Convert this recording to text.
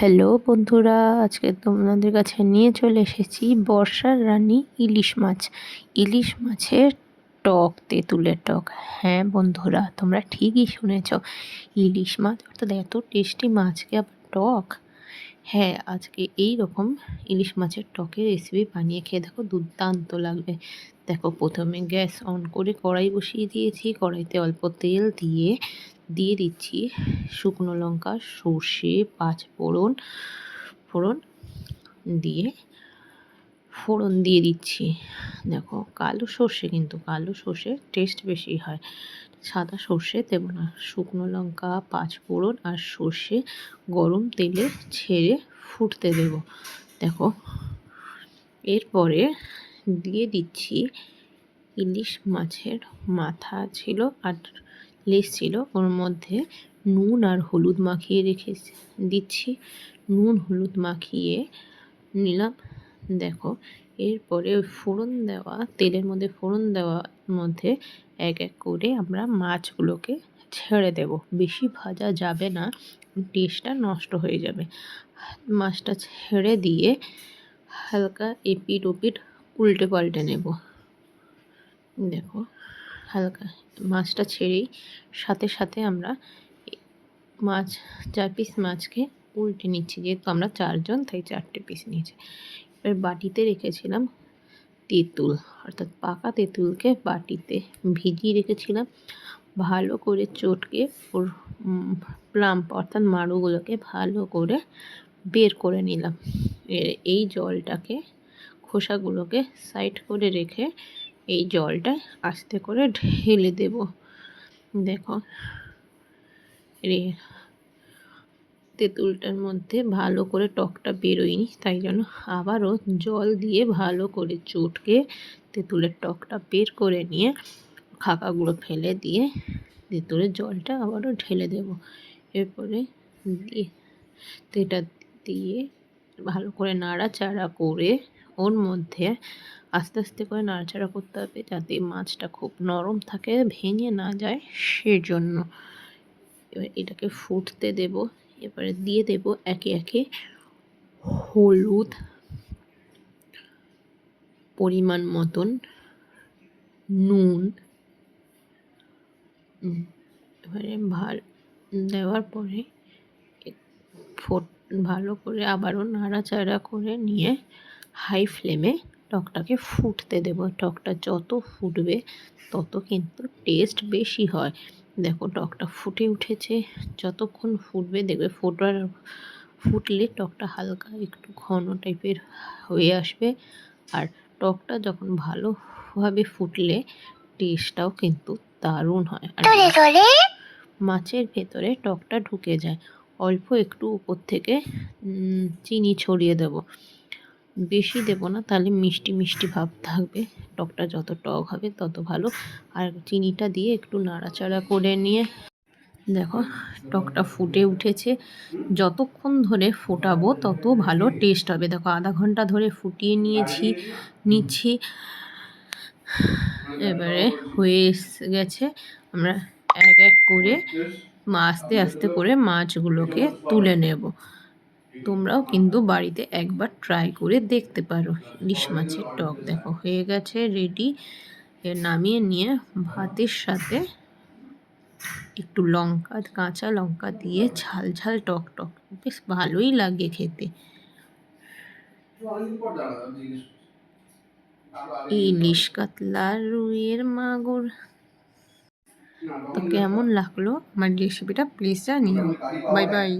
Hello বন্ধুরা। আজকে তোমাদের কাছে নিয়ে চলে এসেছি বর্ষার রানী ইলিশ মাছ। ইলিশ মাছের টক, তেঁতুলের টক। হ্যাঁ বন্ধুরা, তোমরা ঠিকই শুনেছ। ইলিশ মাছ, অর্থাৎ এত টেস্টি মাছকে আবার টক? হ্যাঁ আজকে এই রকম ইলিশ মাছের টকের রেসিপি বানিয়ে খেয়ে দেখো, দুর্দান্ত লাগবে। দেখো, প্রথমে গ্যাস অন করে কড়াই বসিয়ে দিয়েছি। কড়াইতে অল্প তেল দিয়ে দিয়ে দিচ্ছি শুকনো লঙ্কা, সর্ষে, পাঁচ ফোড়ন ফোড়ন দিয়ে ফোড়ন দিয়ে দিচ্ছি। দেখো, কালো সর্ষে কিন্তু, কালো সর্ষে টেস্ট বেশি হয়। সাদা সর্ষে দেবো না, শুকনো লঙ্কা, পাঁচ ফোড়ন আর সর্ষে গরম তেলে ছেড়ে ফুটতে দেব। দেখো, এরপরে দিয়ে দিচ্ছি। ইলিশ মাছের মাথা ছিল আর লেস ছিল। ওর মধ্যে নুন আর হলুদ মাখিয়ে রেখে দিচ্ছি নুন, হলুদ মাখিয়ে নিলাম। দেখো, এরপরে ফোড়ন দেওয়া, তেলের মধ্যে ফোড়ন দেওয়ার মধ্যে এক এক করে আমরা মাছগুলোকে ছেড়ে দেব। বেশি ভাজা যাবে না, টেস্টটা নষ্ট হয়ে যাবে। মাছটা ছেড়ে দিয়ে হালকা এপিট ওপিট উল্টে পাল্টে নেব। দেখো, হালকা মাছটা ছেড়েই সাথে সাথে আমরা মাছ, চার পিস মাছকে উল্টে নিচ্ছি। যেহেতু আমরা চারজন, তাই চারটে পিস নিয়েছি। এবার বাটিতে রেখেছিলাম তেঁতুল, অর্থাৎ পাকা তেঁতুলকে বাটিতে ভিজিয়ে রেখেছিলাম। ভালো করে চটকে ওর প্লাম্প অর্থাৎ মাড়ুগুলোকে ভালো করে বের করে নিলাম। এই জলটাকে খোসাগুলোকে সাইড করে রেখে এই জলটা আস্তে করে ঢেলে দেব। দেখো রে তেঁতুলটার মধ্যে ভালো করে টকটা বেরোয়নি, তাই জন্য আবারও জল দিয়ে ভালো করে চটকে তেঁতুলের টকটা বের করে নিয়ে খাকাগুলো ফেলে দিয়ে তেঁতুলের জলটা আবারও ঢেলে দেব। এরপরে দিয়ে এটা দিয়ে ভালো করে নাড়াচাড়া করে ওর মধ্যে আস্তে আস্তে করে নাড়াচাড়া করতে হবে যাতে মাছটা খুব নরম থাকে, ভেঙে না যায় সেজন্য। এবার এটাকে ফুটতে দেব, এবারে দিয়ে দেব একে একে হলুদ পরিমাণ মতন, নুন। এবারে ভালো দেওয়ার পরে ফোট, ভালো করে আবারও নাড়াচাড়া করে নিয়ে হাই ফ্লেমে টকটাকে ফুটতে দেব। টকটা যত ফুটবে তত কিন্তু টেস্ট বেশি হয়। দেখো টকটা ফুটে উঠেছে। যতক্ষণ ফুটবে দেখবে ফোটার ফুটলে টকটা হালকা একটু ঘন টাইপের হয়ে আসবে। আর টকটা যখন ভালোভাবে ফুটলে টেস্টটাও কিন্তু দারুণ হয়। আর মাছের ভেতরে টকটা ঢুকে যায়। অল্প একটু উপর থেকে চিনি ছড়িয়ে দেব। বেশি দেব না, তাহলে মিষ্টি মিষ্টি ভাব থাকবে। টকটা যত টক হবে তত ভালো। আর চিনিটা দিয়ে একটু নাড়াচাড়া করে নিয়ে, দেখো টকটা ফুটে উঠেছে। যতক্ষণ ধরে ফোটাবো তত ভালো টেস্ট হবে। দেখো আধা ঘণ্টা ধরে ফুটিয়ে নিয়েছি, নিচ্ছি। এবারে হয়ে গেছে। আমরা এক এক করে আস্তে আস্তে করে মাছগুলোকে তুলে নেব। তোমরাও কিন্তু বাড়িতে একবার ট্রাই করে দেখতে পারো। ইলিশ মাছের টক দেখো, হয়ে গেছে রেডি নামিয়ে নিয়ে ভাতের সাথে একটু লঙ্কা, কাঁচা লঙ্কা দিয়ে ঝাল ঝাল টক টক। বেশ ভালোই লাগে খেতে। ইলিশ কাতলা, রুইয়ের মাগুর। তো কেমন লাগল আমার রেসিপিটা প্লিজ জানিও। Bye bye